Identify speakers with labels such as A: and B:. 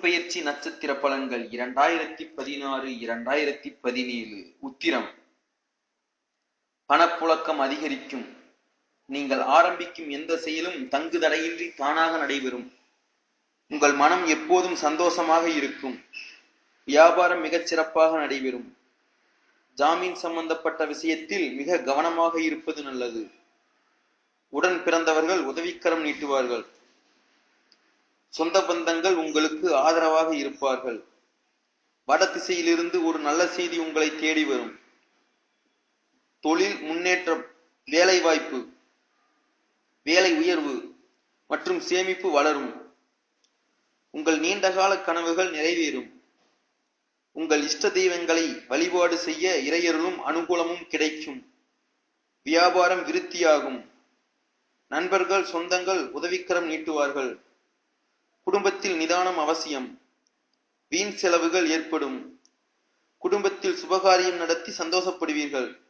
A: பெயர்ச்சி நட்சத்திர பலன்கள் இரண்டாயிரத்தி பதினாறு இரண்டாயிரத்தி பதினேழு உத்திரம். பணப்புழக்கம் அதிகரிக்கும். நீங்கள் ஆரம்பிக்கும் எந்த செயலும் தங்கு தடையின்றி தானாக நடைபெறும். உங்கள் மனம் எப்போதும் சந்தோஷமாக இருக்கும். வியாபாரம் மிகச் சிறப்பாக நடைபெறும். ஜாமீன் சம்பந்தப்பட்ட விஷயத்தில் மிக கவனமாக இருப்பது நல்லது. உடன் பிறந்தவர்கள் உதவிக்கரம் நீட்டுவார்கள். சொந்த பந்தங்கள் உங்களுக்கு ஆதரவாக இருப்பார்கள். வட திசையிலிருந்து ஒரு நல்ல செய்தி உங்களை தேடி வரும். தொழில் முன்னேற்றம் வேலை வாய்ப்பு வேலை உயர்வு மற்றும் சேமிப்பு வளரும். உங்கள் நீண்டகால கனவுகள் நிறைவேறும். உங்கள் இஷ்ட தெய்வங்களை வழிபாடு செய்ய இறையருளும் அனுகூலமும் கிடைக்கும். வியாபாரம் விருத்தியாகும். நண்பர்கள் சொந்தங்கள் உதவிக்கரம் நீட்டுவார்கள். குடும்பத்தில் நிதானம் அவசியம். வீண் செலவுகள் ஏற்படும். குடும்பத்தில் சுபகாரியம் நடத்தி சந்தோஷப்படுவீர்கள்.